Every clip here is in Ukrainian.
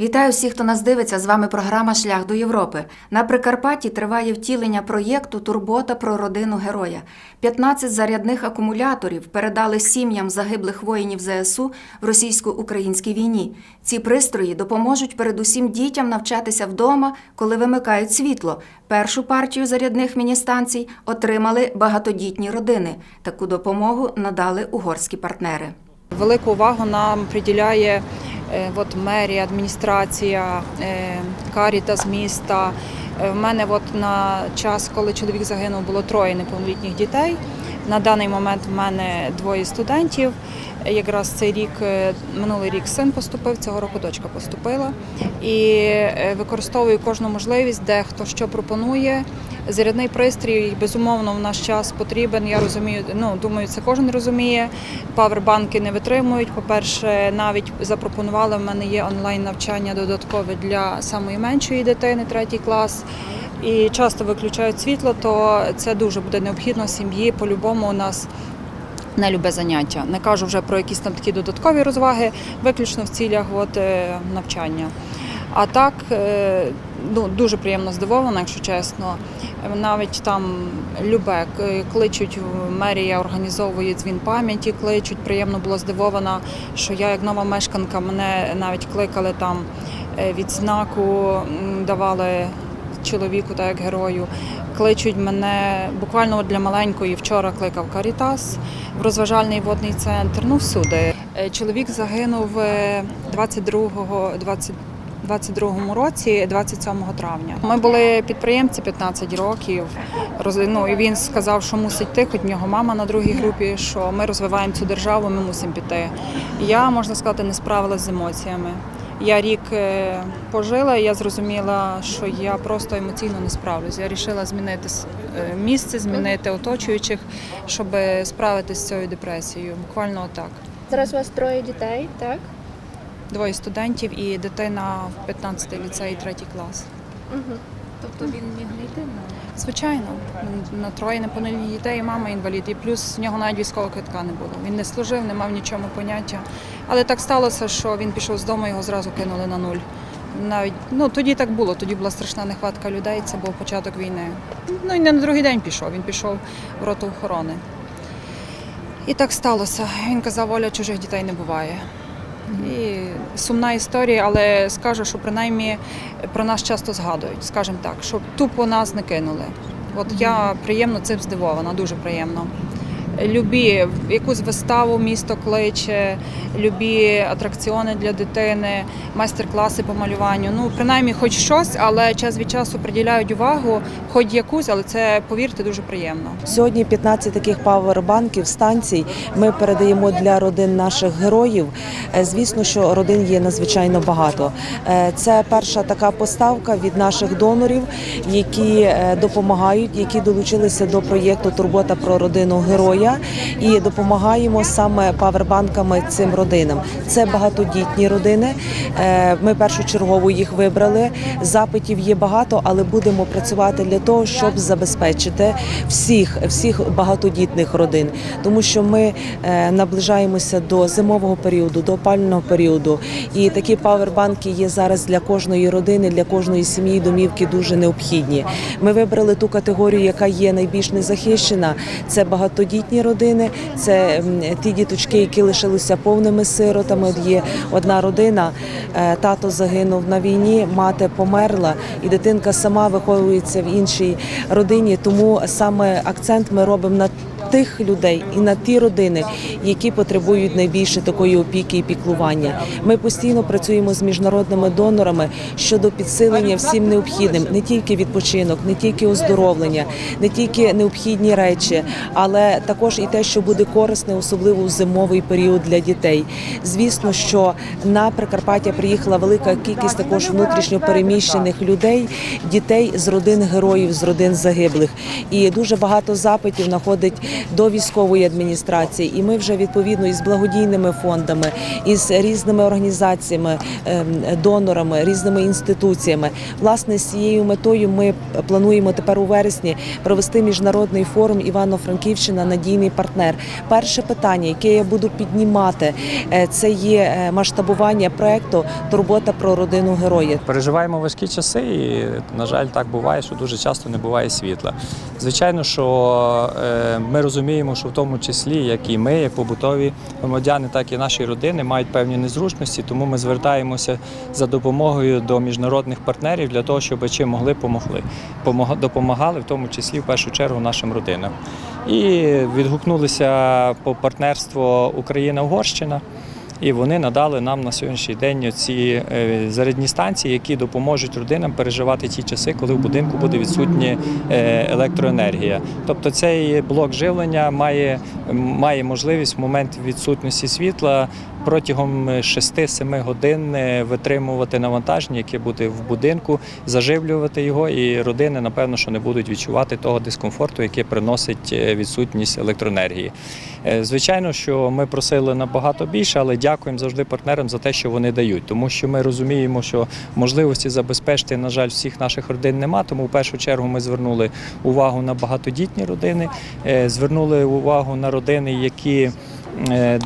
Вітаю всіх, хто нас дивиться. З вами програма Шлях до Європи. На Прикарпатті триває втілення проєкту Турбота про родину героя. 15 зарядних акумуляторів передали сім'ям загиблих воїнів ЗСУ в російсько-українській війні. Ці пристрої допоможуть передусім дітям навчатися вдома, коли вимикають світло. Першу партію зарядних міністанцій отримали багатодітні родини. Таку допомогу надали угорські партнери. Велику увагу нам приділяє от, мерія, адміністрація, каріта карітас міста. Е, В мене от на час, коли чоловік загинув, було троє неповнолітніх дітей. На даний момент в мене двоє студентів. Якраз цей рік, е, минулий рік син поступив, цього року дочка поступила. І е, використовую кожну можливість, де хто що пропонує. Зарядний пристрій, безумовно, в наш час потрібен. Я розумію, ну думаю, це кожен розуміє. Павербанки не витримують. По-перше, навіть запропонували в мене є онлайн навчання додаткове для самої меншої дитини, третій клас. І часто виключають світло, то це дуже буде необхідно сім'ї. По-любому у нас не любе заняття. Не кажу вже про якісь там такі додаткові розваги, виключно в цілях от, е, навчання. А так, е, ну, дуже приємно здивована, якщо чесно. Навіть там любе кличуть, мерія організовує дзвін пам'яті, кличуть. Приємно було здивована, що я, як нова мешканка, мене навіть кликали там е, відзнаку, давали чоловіку, так як герою. Кличуть мене буквально для маленької вчора кликав Карітас в розважальний водний центр. Ну всюди. Е, Чоловік загинув е, 22-го, 20 22-му році, 27 травня. Ми були підприємці 15 років. Ну, і він сказав, що мусить йти, хоч в нього мама на другій групі, що ми розвиваємо цю державу, ми мусимо піти. Я, можна сказати, не справилася з емоціями. Я рік е, пожила, і я зрозуміла, що я просто емоційно не справлюсь. Я вирішила змінити е, місце, змінити оточуючих, щоб справитися з цією депресією. Буквально отак. Зараз у вас троє дітей, так? Двоє студентів і дитина в 15 ліцеї, третій клас. Угу. Тобто він міг не йти на Звичайно, на троє неповнолітніх дітей, мама інвалід, і плюс в нього навіть військового квитка не було. Він не служив, не мав нічому поняття. Але так сталося, що він пішов з дому, його зразу кинули на нуль. Навіть ну тоді так було. Тоді була страшна нехватка людей. Це був початок війни. Ну і не на другий день пішов. Він пішов в роту охорони. І так сталося. Він казав, Оля, чужих дітей не буває. І сумна історія, але скажу, що принаймні про нас часто згадують, скажімо так, щоб тупо нас не кинули. От я приємно цим здивована, дуже приємно. Любі якусь виставу місто кличе, любі атракціони для дитини, майстер-класи по малюванню. Ну, принаймні, хоч щось, але час від часу приділяють увагу, хоч якусь, але це повірте дуже приємно. Сьогодні 15 таких павербанків станцій ми передаємо для родин наших героїв. Е, Звісно, що родин є надзвичайно багато. Е, Це перша така поставка від наших донорів, які е, допомагають, які долучилися до проєкту Турбота про родину героя і допомагаємо саме павербанками цим родинам. Це багатодітні родини. Е, Ми першочергово їх вибрали. Запитів є багато, але будемо працювати для того, щоб забезпечити всіх, всіх багатодітних родин, тому що ми е, наближаємося до зимового періоду, до опального періоду. І такі павербанки є зараз для кожної родини, для кожної сім'ї, домівки дуже необхідні. Ми вибрали ту категорію, яка є найбільш незахищена. Це багатодітні родини, це ті діточки, які лишилися повними сиротами. От Є одна родина, е, тато загинув на війні, мати померла, і дитинка сама виховується в іншій родині. Тому саме акцент ми робимо на тих людей і на ті родини, які потребують найбільше такої опіки і піклування. Ми постійно працюємо з міжнародними донорами щодо підсилення всім необхідним, не тільки відпочинок, не тільки оздоровлення, не тільки необхідні речі, але також і те, що буде корисне, особливо в зимовий період для дітей. Звісно, що на Прикарпаття приїхала велика кількість також внутрішньо переміщених людей, дітей з родин героїв, з родин загиблих. І дуже багато запитів знаходить до військової адміністрації. І ми вже відповідно із благодійними фондами, із різними організаціями, ем, донорами, різними інституціями. Власне, з цією метою ми плануємо тепер у вересні провести міжнародний форум Івано-Франківщина надійний партнер. Перше питання, яке я буду піднімати, е, це є е, масштабування проекту Турбота про родину героя. Переживаємо важкі часи, і на жаль, так буває, що дуже часто не буває світла. Звичайно, що е, ми розуміємо, що в тому числі, як і ми, як побутові громадяни, так і наші родини мають певні незручності, тому ми звертаємося за допомогою до міжнародних партнерів для того, щоб чим могли помогли. Допомагали, в тому числі в першу чергу нашим родинам. І відгукнулися по партнерство Україна-Угорщина. І вони надали нам на сьогоднішній день ці зарядні станції, які допоможуть родинам переживати ті часи, коли в будинку буде відсутня е, електроенергія. Тобто цей блок живлення має, має можливість в момент відсутності світла протягом 6-7 годин е, витримувати навантаження, яке буде в будинку, заживлювати його, і родини, напевно, що не будуть відчувати того дискомфорту, який приносить е, відсутність електроенергії. Е, Звичайно, що ми просили набагато більше, але дякуємо завжди партнерам за те, що вони дають, тому що ми розуміємо, що можливості забезпечити, на жаль, всіх наших родин нема. Тому в першу чергу ми звернули увагу на багатодітні родини, е, звернули увагу на родини, які е,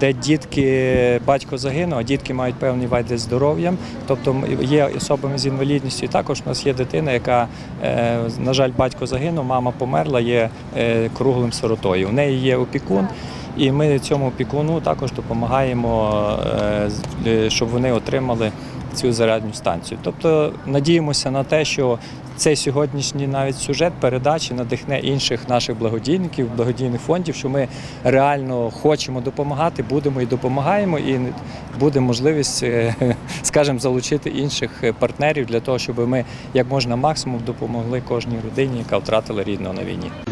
де дітки, батько загинув, а дітки мають певні вади здоров'ям. Тобто є особами з інвалідністю. Також у нас є дитина, яка, е, на жаль, батько загинув, мама померла, є е, круглим сиротою. У неї є опікун. І ми цьому опікуну також допомагаємо, е, е, щоб вони отримали цю зарядну станцію. Тобто надіємося на те, що цей сьогоднішній навіть сюжет передачі надихне інших наших благодійників, благодійних фондів, що ми реально хочемо допомагати, будемо і допомагаємо, і буде можливість, е, скажімо, залучити інших е, партнерів для того, щоб ми як можна максимум допомогли кожній родині, яка втратила рідного на війні.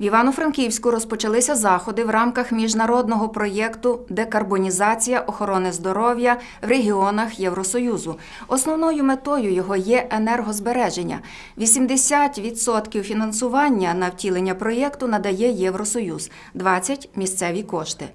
В Івано-Франківську розпочалися заходи в рамках міжнародного проєкту Декарбонізація охорони здоров'я в регіонах Євросоюзу. Основною метою його є енергозбереження. 80% фінансування на втілення проєкту надає Євросоюз, 20 – місцеві кошти.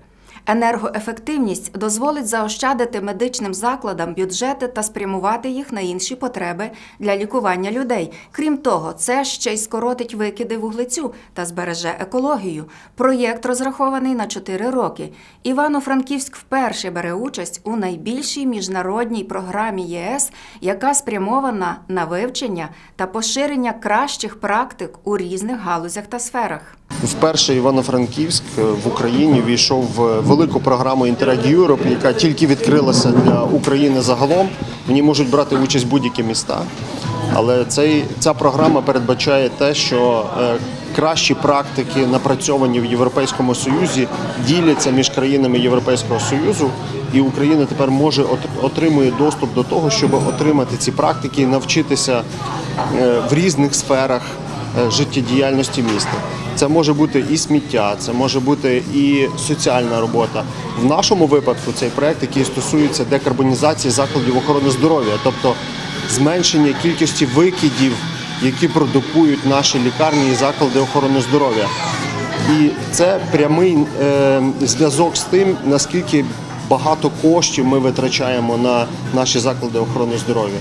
Енергоефективність дозволить заощадити медичним закладам бюджети та спрямувати їх на інші потреби для лікування людей. Крім того, це ще й скоротить викиди вуглецю та збереже екологію. Проєкт розрахований на 4 роки. Івано-Франківськ вперше бере участь у найбільшій міжнародній програмі ЄС, яка спрямована на вивчення та поширення кращих практик у різних галузях та сферах. Вперше Івано-Франківськ е, в Україні війшов в велику програму Interreg Europe, яка тільки відкрилася для України загалом. В ній можуть брати участь будь-які міста. Але цей, ця програма передбачає те, що е, кращі практики, напрацьовані в Європейському Союзі, діляться між країнами Європейського Союзу, і Україна тепер може от- отримує доступ до того, щоб отримати ці практики і навчитися е, в різних сферах життєдіяльності міста. Це може бути і сміття, це може бути і соціальна робота. В нашому випадку цей проект, який стосується декарбонізації закладів охорони здоров'я, тобто зменшення кількості викидів, які продукують наші лікарні і заклади охорони здоров'я. І це прямий е, зв'язок з тим, наскільки багато коштів ми витрачаємо на наші заклади охорони здоров'я.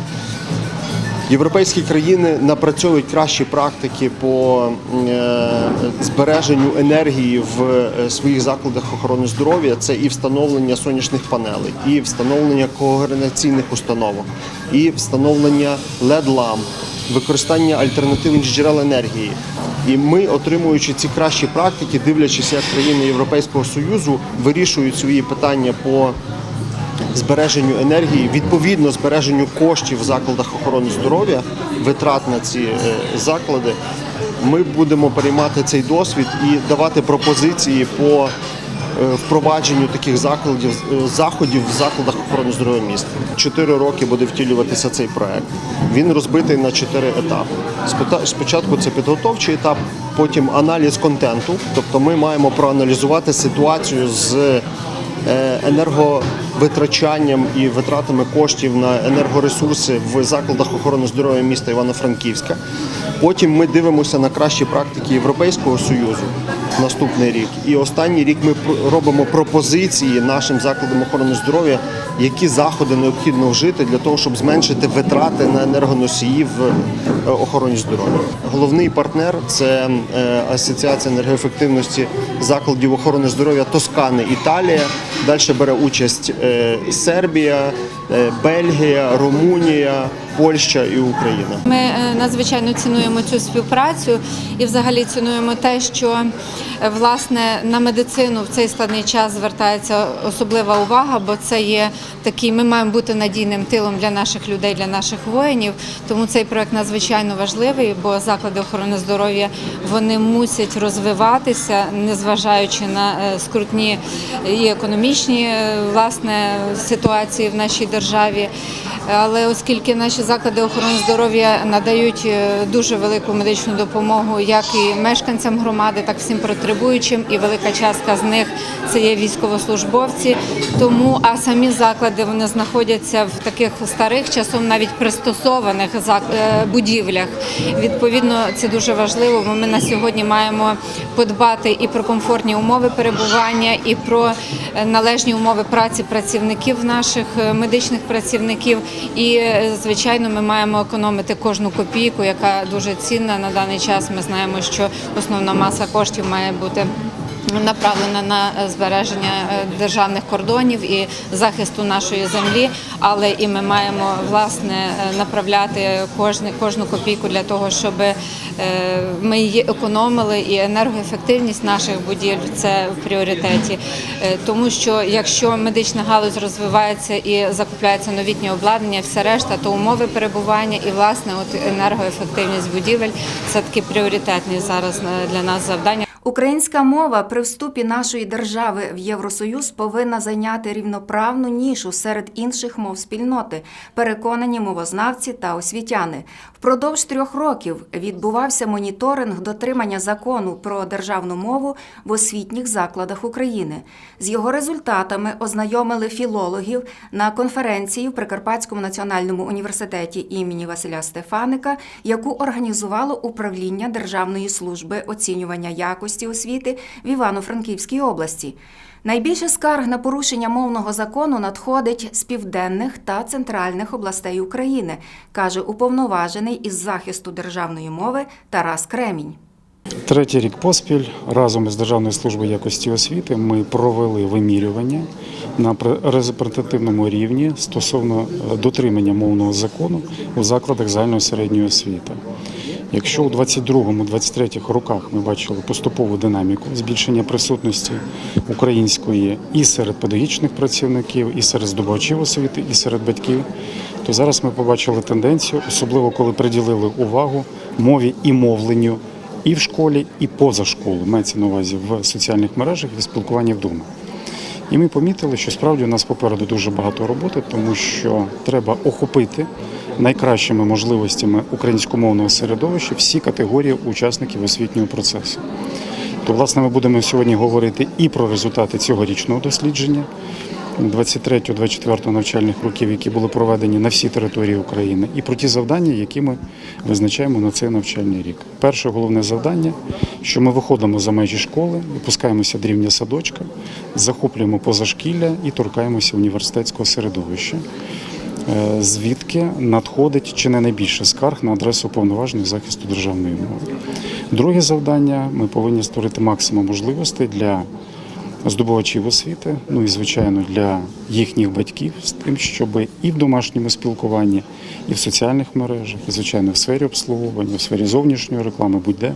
Європейські країни напрацьовують кращі практики по е, збереженню енергії в е, своїх закладах охорони здоров'я. Це і встановлення сонячних панелей, і встановлення когенераційних установок, і встановлення LED-ламп, використання альтернативних джерел енергії. І ми, отримуючи ці кращі практики, дивлячись, як країни Європейського Союзу вирішують свої питання по збереженню енергії, відповідно збереженню коштів в закладах охорони здоров'я, витрат на ці е, заклади, ми будемо переймати цей досвід і давати пропозиції по е, впровадженню таких закладів е, заходів в закладах охорони здоров'я міста. Чотири роки буде втілюватися цей проект. Він розбитий на чотири етапи. Спочатку це підготовчий етап, потім аналіз контенту. Тобто ми маємо проаналізувати ситуацію з енерговитрачанням і витратами коштів на енергоресурси в закладах охорони здоров'я міста Івано-Франківська. Потім ми дивимося на кращі практики Європейського Союзу наступний рік. І останній рік ми робимо пропозиції нашим закладам охорони здоров'я, які заходи необхідно вжити для того, щоб зменшити витрати на енергоносії в е, охороні здоров'я. Головний партнер це е, Асоціація енергоефективності закладів охорони здоров'я Тоскани, Італія. Далі бере участь е, Сербія, Бельгія, Румунія, Польща і Україна. Ми е, надзвичайно цінуємо цю співпрацю і взагалі цінуємо те, що е, власне на медицину в цей складний час звертається особлива увага, бо це є такий, ми маємо бути надійним тилом для наших людей, для наших воїнів. Тому цей проект надзвичайно важливий, бо заклади охорони здоров'я вони мусять розвиватися, незважаючи на е, скрутні і економічні е, власне ситуації в нашій державі. Але оскільки наші заклади охорони здоров'я надають е, дуже велику медичну допомогу як і мешканцям громади, так і всім потребуючим, і велика частка з них це є військовослужбовці. Тому а самі заклади вони знаходяться в таких старих часом навіть пристосованих е, будівлях. Відповідно, це дуже важливо. Бо ми на сьогодні маємо подбати і про комфортні умови перебування, і про е, належні умови праці працівників наших е, медичних працівників. І е, звичайно, ми маємо економити кожну копійку, яка дуже цінна на даний час. Ми знаємо, що основна маса коштів має бути. Направлена на збереження е, державних кордонів і захисту нашої землі, але і ми маємо власне е, направляти кожну, копійку для того, щоб е, ми її економили, і енергоефективність наших будівель це в пріоритеті. Тому що якщо медична галузь розвивається і закупляється новітнє обладнання, все решта, то умови перебування і власне от енергоефективність будівель це такі пріоритетні зараз для нас завдання. Українська мова при вступі нашої держави в Євросоюз повинна зайняти рівноправну нішу серед інших мов спільноти, переконані мовознавці та освітяни. Впродовж трьох років відбувався моніторинг дотримання закону про державну мову в освітніх закладах України. З його результатами ознайомили філологів на конференції в Прикарпатському національному університеті імені Василя Стефаника, яку організувало управління Державної служби оцінювання якості освіти в Івано-Франківській області. Найбільше скарг на порушення мовного закону надходить з південних та центральних областей України, каже уповноважений із захисту державної мови Тарас Кремінь. Третій рік поспіль разом із Державною службою якості освіти ми провели вимірювання на репрезентативному рівні стосовно е, дотримання мовного закону у закладах загальної середньої освіти. Якщо у 22-23 роках ми бачили поступову динаміку збільшення присутності української і серед педагогічних працівників, і серед здобувачів освіти, і серед батьків, то зараз ми побачили тенденцію, особливо коли приділили увагу мові і мовленню і в школі, і поза школою, мається на увазі в соціальних мережах і спілкуванні вдома. І ми помітили, що справді у нас попереду дуже багато роботи, тому що треба охопити найкращими можливостями українськомовного середовища всі категорії учасників освітнього процесу. То, власне, ми будемо сьогодні говорити і про результати цьогорічного дослідження 23-24 навчальних років, які були проведені на всій території України, і про ті завдання, які ми визначаємо на цей навчальний рік. Перше головне завдання, що ми виходимо за межі школи, випускаємося до рівня садочка, захоплюємо позашкілля і торкаємося університетського середовища. Е, Звідки надходить чи не найбільше скарг на адресу повноважень захисту державної мови. Друге завдання ми повинні створити максимум можливостей для здобувачів освіти, ну і звичайно для їхніх батьків з тим, щоб і в домашньому спілкуванні, і в соціальних мережах, і звичайно в сфері обслуговування, в сфері зовнішньої реклами, будь-де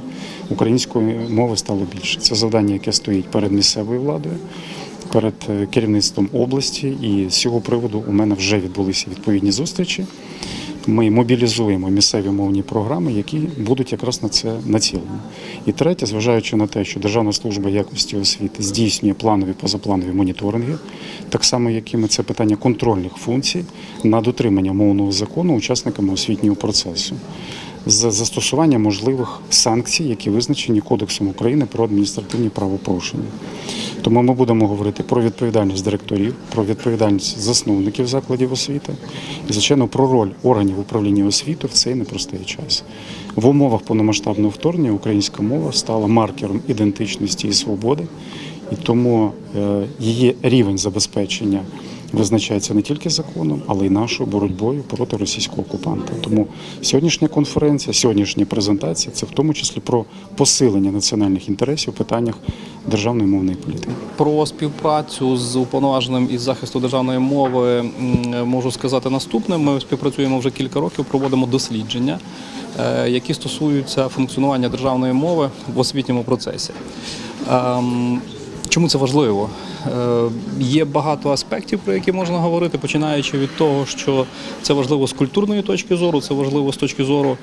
української мови стало більше. Це завдання, яке стоїть перед місцевою владою. Перед е, керівництвом області, і з цього приводу у мене вже відбулися відповідні зустрічі. Ми мобілізуємо місцеві мовні програми, які будуть якраз на це націлені. І третє, зважаючи на те, що Державна служба якості освіти здійснює планові позапланові моніторинги, так само якими це питання контрольних функцій на дотримання мовного закону учасниками освітнього процесу. З застосування можливих санкцій, які визначені Кодексом України про адміністративні правопорушення. Тому ми будемо говорити про відповідальність директорів, про відповідальність засновників закладів освіти і, звичайно, про роль органів управління освіти в цей непростий час. В умовах повномасштабного вторгнення українська мова стала маркером ідентичності і свободи, і тому е, її рівень забезпечення визначається не тільки законом, але й нашою боротьбою проти російського окупанта. Тому сьогоднішня конференція, сьогоднішня презентація це в тому числі про посилення національних інтересів у питаннях державної мовної політики. Про співпрацю з уповноваженим із захисту державної мови можу сказати наступне. Ми співпрацюємо вже кілька років, проводимо дослідження, е, які стосуються функціонування державної мови в освітньому процесі. Ем, Чому це важливо? Е, Є багато аспектів, про які можна говорити, починаючи від того, що це важливо з культурної точки зору, це важливо з точки зору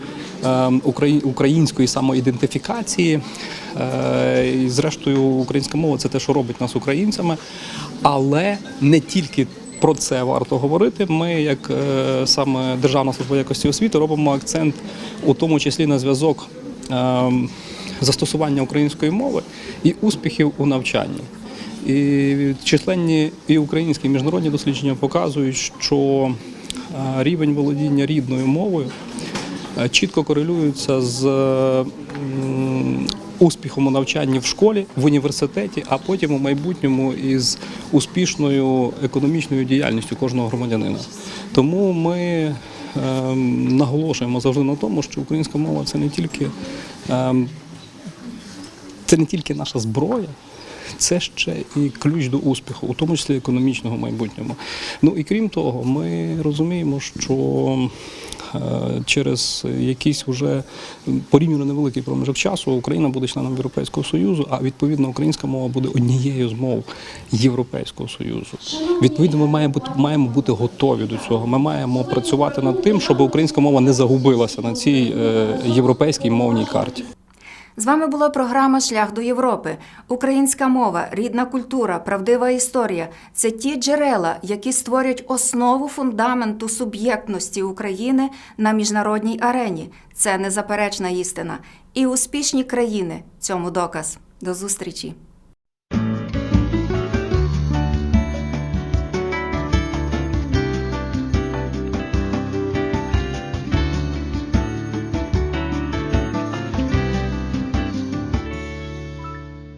ем, української самоідентифікації. Е, І зрештою, українська мова це те, що робить нас українцями, але не тільки. Про це варто говорити. Ми, як е, саме Державна служба якості освіти, робимо акцент у тому числі на зв'язок ем, застосування української мови і успіхів у навчанні. І численні і українські і міжнародні дослідження показують, що е, рівень володіння рідною мовою е, чітко корелюється з успіхом у навчанні в школі, в університеті, а потім у майбутньому із успішною економічною діяльністю кожного громадянина. Тому ми ем, наголошуємо завжди на тому, що українська мова це не тільки ем, це не тільки наша зброя, це ще і ключ до успіху, у тому числі економічного майбутнього. Ну і крім того, ми розуміємо, що е, через якийсь уже порівняно невеликий проміжок часу Україна буде членом Європейського Союзу, а відповідно українська мова буде однією з мов Європейського Союзу. Відповідно, ми маємо бути, маємо бути готові до цього. Ми маємо працювати над тим, щоб українська мова не загубилася на цій е, європейській мовній карті. З вами була програма Шлях до Європи. Українська мова, рідна культура, правдива історія це ті джерела, які створять основу фундаменту суб'єктності України на міжнародній арені. Це незаперечна істина. І успішні країни цьому доказ. До зустрічі!